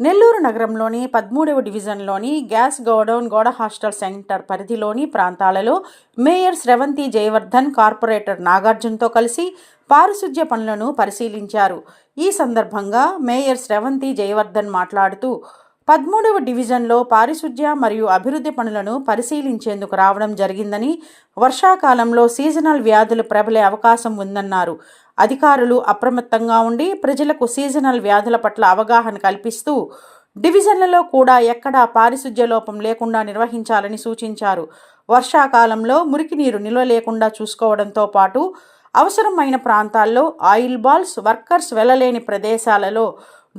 నెల్లూరు నగరంలోని పదమూడవ డివిజన్లోని గ్యాస్ గోడౌన్ గోడ హాస్టల్ సెంటర్ పరిధిలోని ప్రాంతాలలో మేయర్ శ్రవంతి జయవర్ధన్ కార్పొరేటర్ నాగార్జునతో కలిసి పారిశుధ్య పనులను పరిశీలించారు. ఈ సందర్భంగా మేయర్ శ్రవంతి జయవర్ధన్ మాట్లాడుతూ పదమూడవ డివిజన్లో పారిశుధ్య మరియు అభివృద్ధి పనులను పరిశీలించేందుకు రావడం జరిగిందని వర్షాకాలంలో సీజనల్ వ్యాధులు ప్రబలే అవకాశం ఉందన్నారు. అధికారులు అప్రమత్తంగా ఉండి ప్రజలకు సీజనల్ వ్యాధుల పట్ల అవగాహన కల్పిస్తూ డివిజన్లలో కూడా ఎక్కడా పారిశుధ్య లోపం లేకుండా నిర్వహించాలని సూచించారు. వర్షాకాలంలో మురికి నీరు నిల్వ లేకుండా చూసుకోవడంతో పాటు అవసరమైన ప్రాంతాల్లో ఆయిల్ బాల్స్ వర్కర్స్ వెళ్ళలేని ప్రదేశాలలో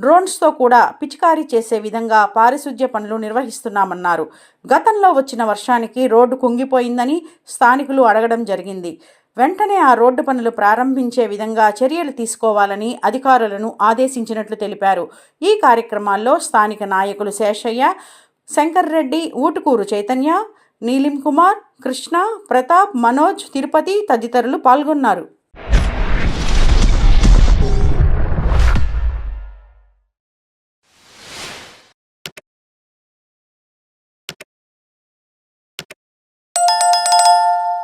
డ్రోన్స్తో కూడా పిచికారీ చేసే విధంగా పారిశుధ్య పనులు నిర్వహిస్తున్నామన్నారు. గతంలో వచ్చిన వర్షానికి రోడ్డు కుంగిపోయిందని స్థానికులు అడగడం జరిగింది. వెంటనే ఆ రోడ్డు పనులు ప్రారంభించే విధంగా చర్యలు తీసుకోవాలని అధికారులను ఆదేశించినట్లు తెలిపారు. ఈ కార్యక్రమాల్లో స్థానిక నాయకులు శేషయ్య శంకర్ రెడ్డి ఊటుకూరు చైతన్య నీలిం కుమార్ కృష్ణ ప్రతాప్ మనోజ్ తిరుపతి తదితరులు పాల్గొన్నారు.